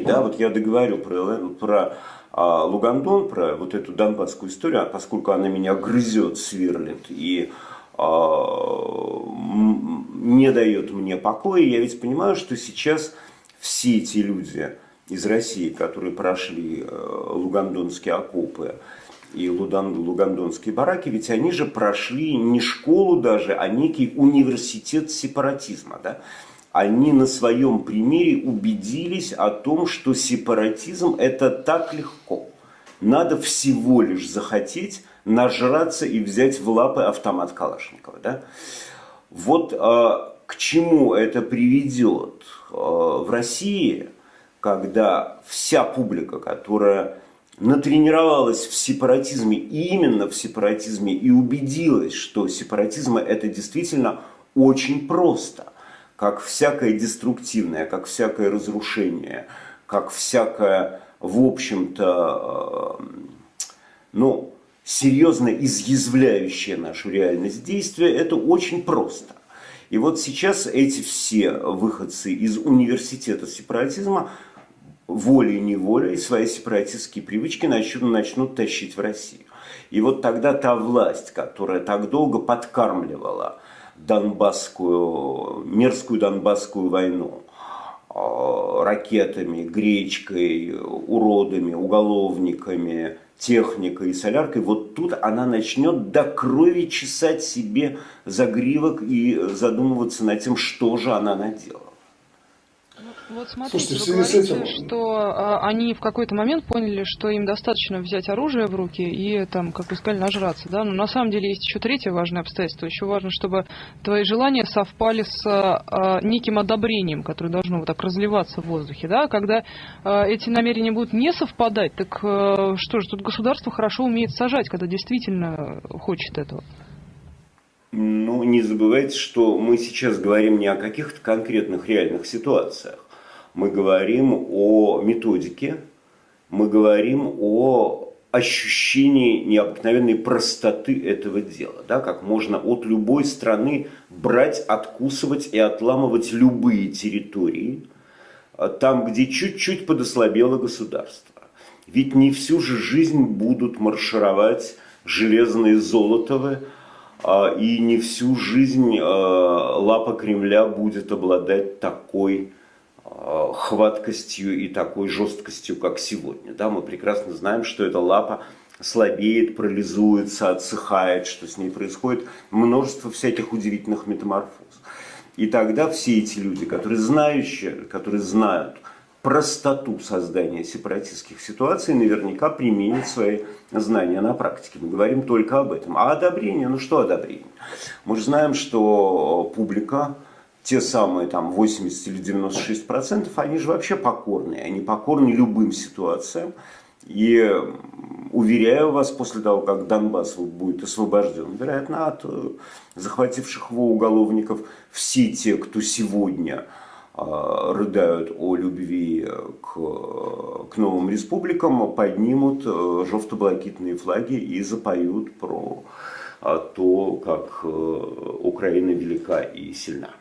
Да, вот я договорю про, про а, Лугандон, про вот эту донбасскую историю, а поскольку она меня грызет, сверлит и а, не дает мне покоя, я ведь понимаю, что сейчас все эти люди из России, которые прошли э, лугандонские окопы и лугандонские бараки, ведь они же прошли не школу даже, а некий университет сепаратизма. Да? Они на своем примере убедились о том, что сепаратизм это так легко. Надо всего лишь захотеть нажраться и взять в лапы автомат Калашникова. Да? Вот э, к чему это приведет э, в России, когда вся публика, которая натренировалась в сепаратизме, именно в сепаратизме, и убедилась, что сепаратизм это действительно очень просто как всякое деструктивное, как всякое разрушение, как всякое, в общем-то, э, ну, серьезно изъязвляющее нашу реальность действие, это очень просто. И вот сейчас эти все выходцы из университета сепаратизма волей-неволей свои сепаратистские привычки начнут, начнут тащить в Россию. И вот тогда та власть, которая так долго подкармливала донбасскую, мерзкую донбасскую войну а, ракетами, гречкой, уродами, уголовниками, техникой и соляркой, вот тут она начнет до крови чесать себе загривок и задумываться над тем, что же она наделала. Вот смотрите, Слушайте, вы говорите, этим... что а, они в какой-то момент поняли, что им достаточно взять оружие в руки и, там, как вы сказали, нажраться. Да? Но на самом деле есть еще третье важное обстоятельство. Еще важно, чтобы твои желания совпали с а, неким одобрением, которое должно вот так разливаться в воздухе. Да? Когда а, эти намерения будут не совпадать, так а, что же, тут государство хорошо умеет сажать, когда действительно хочет этого. Ну, не забывайте, что мы сейчас говорим не о каких-то конкретных реальных ситуациях мы говорим о методике, мы говорим о ощущении необыкновенной простоты этого дела. Да, как можно от любой страны брать, откусывать и отламывать любые территории, а, там, где чуть-чуть подослабело государство. Ведь не всю же жизнь будут маршировать железные золотовы, а, и не всю жизнь а, лапа Кремля будет обладать такой Э, хваткостью и такой жесткостью, как сегодня. Да, мы прекрасно знаем, что эта лапа слабеет, парализуется, отсыхает, что с ней происходит множество всяких удивительных метаморфоз. И тогда все эти люди, которые знающие, которые знают простоту создания сепаратистских ситуаций, наверняка применят свои знания на практике. Мы говорим только об этом. А одобрение, ну что одобрение? Мы же знаем, что публика те самые там 80 или 96 процентов, они же вообще покорные. Они покорны любым ситуациям. И уверяю вас, после того, как Донбасс будет освобожден, вероятно, от э, захвативших его уголовников, все те, кто сегодня э, рыдают о любви к, к новым республикам, поднимут э, жовто-блакитные флаги и запоют про то, как Украина велика и сильна.